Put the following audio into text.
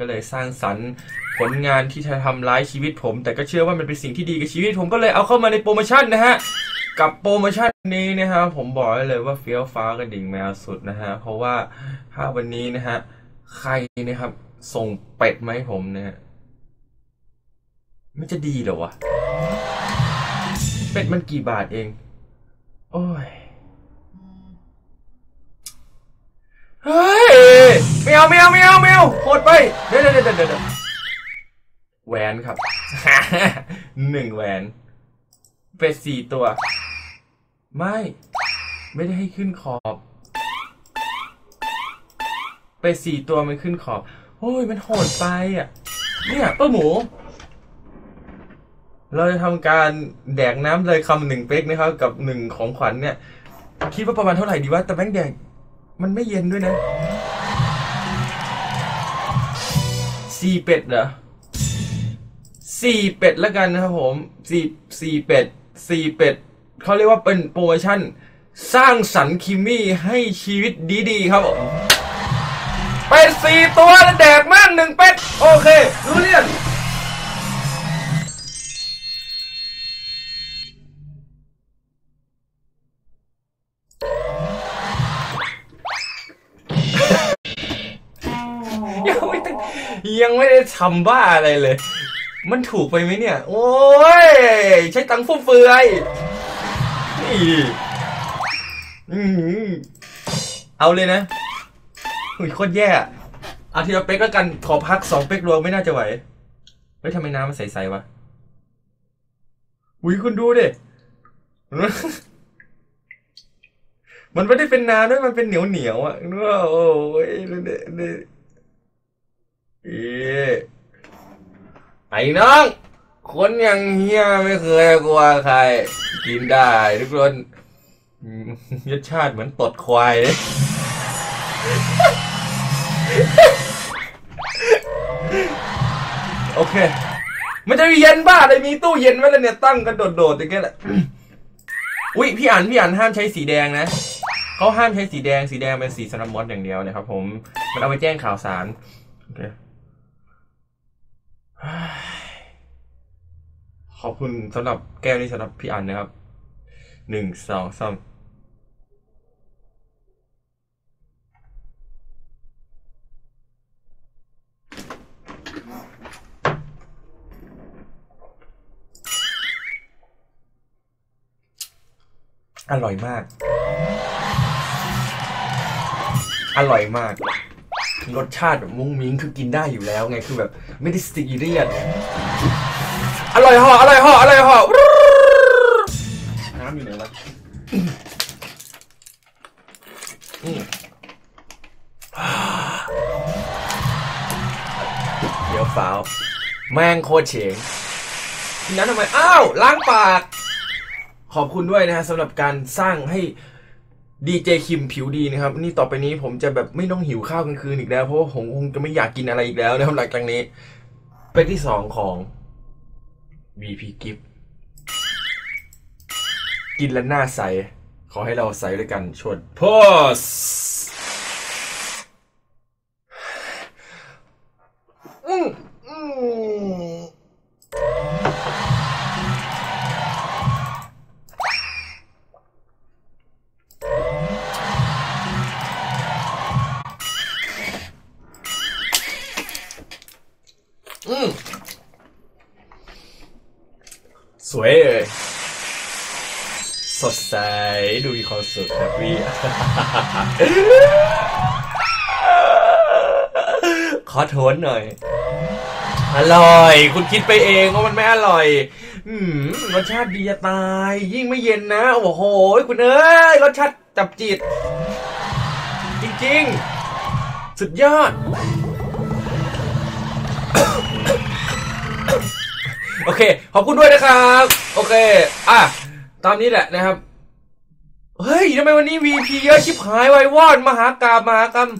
ก็เลยสร้างสรรค์ผลงานที่จะทำร้ายชีวิตผม แต่ก็เชื่อว่ามันเป็นสิ่งที่ดีกับชีวิต ผมก็เลยเอาเข้ามาในโปรโมชั่นนะฮะกับโปรโมชั่นนี้นะฮะผมบอกได้เลยว่าเฟี้ยวฟ้ากระดิ่งแมวสุดนะฮะเพราะว่าถ้าวันนี้นะฮะใครนะครับ ส่งเป็ดมาให้ผมนะฮะมันจะดีเหรอวะเป็ดมันกี่บาทเอง โอ้ยเฮ้ยไม่เอาไม่เอาไม่เอาไม่เอาโห ดไปเดี๋ยวเดี๋ยวเดี๋ยวเดี๋ยวแหวนครับหนึ่งแหวน เป็ดสี่ตัว ไม่ ไม่ได้ให้ขึ้นขอบ เป็ดสี่ตัวมันขึ้นขอบ โอ้ย มันโหดไปอะ เนี่ยป้าหมู เราจะทำการแดกน้ำเลยคำหนึ่งเป๊กนะครับ กับหนึ่งของขวัญเนี่ย คิดว่าประมาณเท่าไหร่ดีวะแต่แบงค์แดก มันไม่เย็นด้วยนะ สี่เป็ดเหรอสี่เป็ดแล้วกันนะครับผมสี่สี่เป็ดสี่เป็ดเขาเรียกว่าเป็นโปรโมชั่น สร้างสรรค์คิมมี่ให้ชีวิตดีๆครับผมเป็ดสี่ตัวแล้วแดกมากหนึ่งเป็ด โอเค รู้เรื่อง ยังไม่ได้ยังไม่ได้ทำบ้าอะไรเลย มันถูกไปไหมเนี่ย โอ้ย ใช้ตังค์ฟุ่มเฟือยนี่อืมเอาเลยนะอุ้ยโคตรแย่อะเอาทีละเป๊กแล้วกัน ขอพักสองเป๊กรวมไม่น่าจะไหว เฮ้ยทำไมน้ำมันใสๆวะอุ้ยคุณดูดิมันไม่ได้เป็นน้ำด้วยมันเป็นเหนียวเหนียวอะโอ้ยเนี่ยเนี่ยเอ๊ะ ไอ้น้อง คนอย่างเฮียไม่เคยกลัวใคร กินได้ทุกคนอืมรสชาติเหมือนตดควายโอเค มันจะมีเย็นบ้าเลยมีตู้เย็นไว้แล้วเนี่ยตั้งกันโดดๆอย่างเงี้ยแหละ อุ้ยพี่อันพี่อันห้ามใช้สีแดงนะเขาห้ามใช้สีแดงสีแดงเป็นสีสำหรับมดอย่างเดียวนะครับผม มันเอาไปแจ้งข่าวสาร โอเค อบคุณสำหรับแก้วนี้สำหรับพี่อันนะครับ หนึ่งสองสามอร่อยมาก อร่อยมาก รสชาติแบบมุ้งมิ้งคือกินได้อยู่แล้วไง คือแบบ ไม่ได้สติเรียด อร่อยห่ออร่อยห่ออร่อยห่อน้ำอยู่ไหนวะอืมเดี๋ยวฝาวแม่งโคตรเฉงทีนั้นทำไม อ้าว ล้างปาก ขอบคุณด้วยนะฮะสำหรับการสร้างให้ดีเจคิมผิวดีนะครับ นี่ต่อไปนี้ผมจะแบบไม่ต้องหิวข้าวกลางคืนอีกแล้ว เพราะว่าผมคงจะไม่อยากกินอะไรอีกแล้วนะครับหลังจากนี้ เป็นที่สองของ VP Gift กินแล้วหน้าใส ขอให้เราใสด้วยกันชวนโพสอืมอืมอืมส วยเลยสดใสดูมีความสุขแฮปปี้ขอโทษหน่อย อร่อย คุณคิดไปเองว่ามันไม่อร่อยอืมรสชาติดีจะตาย ยิ่งไม่เย็นนะ โอ้โห คุณเอ้ย รสชาติจับจิต จริง ๆ สุดยอด โอเค ขอบคุณด้วยนะครับ โอเค อะ ตามนี้แหละนะครับ เฮ้ยทำไมวันนี้ VP เยอะชิบหายไวายวอดมหากราบมหากรรม